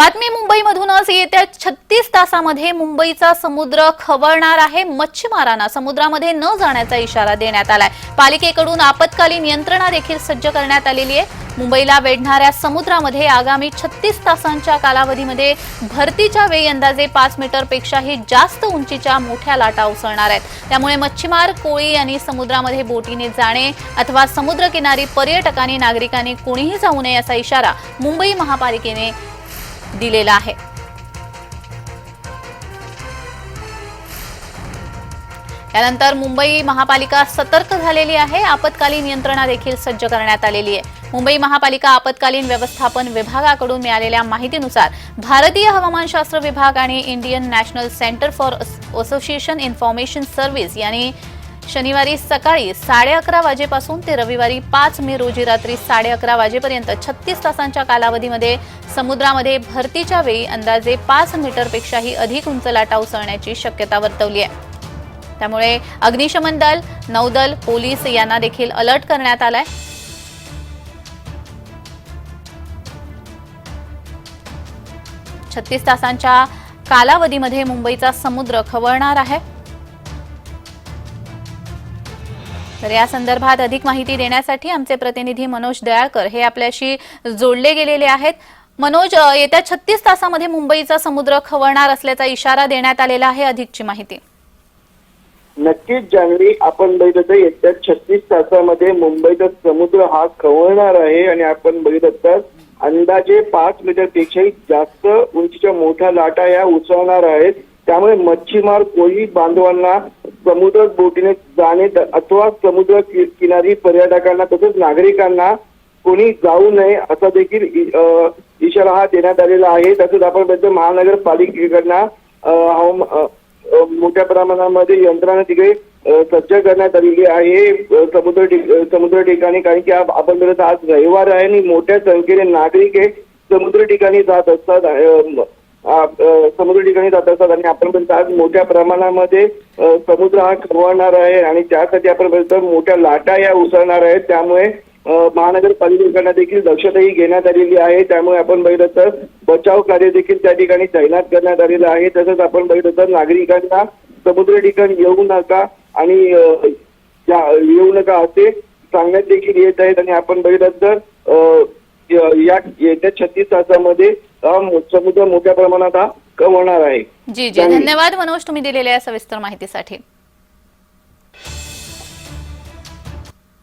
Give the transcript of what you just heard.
बातमी मुंबईमधूनच येत्या छत्तीस तासामध्ये मुंबईचा समुद्र खवळणार आहे मच्छीमारांना समुद्रामध्ये न जाण्याचा इशारा देण्यात आलाय. पालिकेकडून आपत्कालीन यंत्रणा देखील सज्ज करण्यात आलेली आहे. मुंबईला वेढणाऱ्या समुद्रामध्ये आगामी छत्तीस तासांच्या कालावधीमध्ये भरतीच्या वेळी अंदाजे पाच मीटरपेक्षाही जास्त उंचीच्या मोठ्या लाटा उसळणार आहेत. त्यामुळे मच्छीमार कोळी यांनी समुद्रामध्ये बोटीने जाणे अथवा समुद्रकिनारी पर्यटकांनी नागरिकांनी कोणीही जाऊ नये असा इशारा मुंबई महापालिकेने दिलेला आहे. त्यानंतर मुंबई महापालिका सतर्क झालेली आहे. आपत्कालीन यंत्रणा देखील सज्ज करण्यात आलेली आहे. मुंबई महापालिका आपत्कालीन व्यवस्थापन विभागाकडून मिळालेल्या माहितीनुसार भारतीय हवामानशास्त्र विभाग आणि Indian national centre for association information service यांनी शनिवारी सकाळी साडे अकरा वाजेपासून ते रविवारी पाच मे रोजी रात्री साडे अकरा वाजेपर्यंत छत्तीस तासांच्या कालावधीमध्ये समुद्रामध्ये भरतीच्या वेळी अंदाजे पाच मीटरपेक्षाही अधिक उंच लाटा उसळण्याची शक्यता वर्तवली आहे. त्यामुळे अग्निशमन दल नौदल पोलीस यांना देखील अलर्ट करण्यात आलाय. छत्तीस तासांच्या कालावधीमध्ये मुंबईचा समुद्र खवळणार आहे. तर या संदर्भात अधिक माहिती देण्यासाठी आमचे प्रतिनिधी मनोज दयाळकर हे आपल्याशी जोडले गेलेले आहेत. मनोज येत्या छत्तीस तासामध्ये मुंबईचा समुद्र खवळणार असल्याचा इशारा देण्यात आलेला आहे अधिकची माहिती. नक्कीच जान्हवी आपण बघितलं तर येत्या छत्तीस तासामध्ये मुंबईचा समुद्र हा खवळणार आहे आणि आपण बघितलं तर अंदाजे पाच मीटरपेक्षाही जास्त उंचीच्या मोठ्या लाटा या उसळणार आहेत. त्यामुळे मच्छीमार कोळी बांधवांना समुद्र बोटीने जाणे अथवा समुद्र किनारी पर्यटकांना तसेच नागरिकांना कोणी जाऊ नये असा देखील इशारा हा देण्यात आलेला आहे. तसेच आपण बघतो महानगरपालिकेकडनं मोठ्या प्रमाणामध्ये यंत्रणा तिकडे सज्ज करण्यात आलेली आहे. समुद्र समुद्र ठिकाणी कारण की आपण बघत आज रविवार आहे आणि मोठ्या संख्येने नागरिक हे समुद्र ठिकाणी जात असतात. समुद्र ठिकाणी जात असतात आणि आपण आज मोठ्या प्रमाणामध्ये समुद्र हा खवळणार आहे आणि त्यासाठी आपण मोठ्या लाटा या उसळणार आहेत. त्यामुळे महानगरपालिकेकडनं देखील दक्षताही घेण्यात आलेली आहे. त्यामुळे आपण बघितलं तर बचाव कार्य देखील त्या ठिकाणी तैनात करण्यात आलेलं आहे. तसंच आपण बघितलं तर नागरिकांना समुद्र ठिकाणी येऊ नका आणि येऊ नका असे सांगण्यात देखील येत आहेत. आणि आपण बघितलं तर अ, य- येत्या छत्तीस तासामध्ये समुद्र मोठ्या प्रमाणात हा कमवणार आहे. जी जी. धन्यवाद मनोज तुम्ही दिलेल्या सविस्तर माहितीसाठी.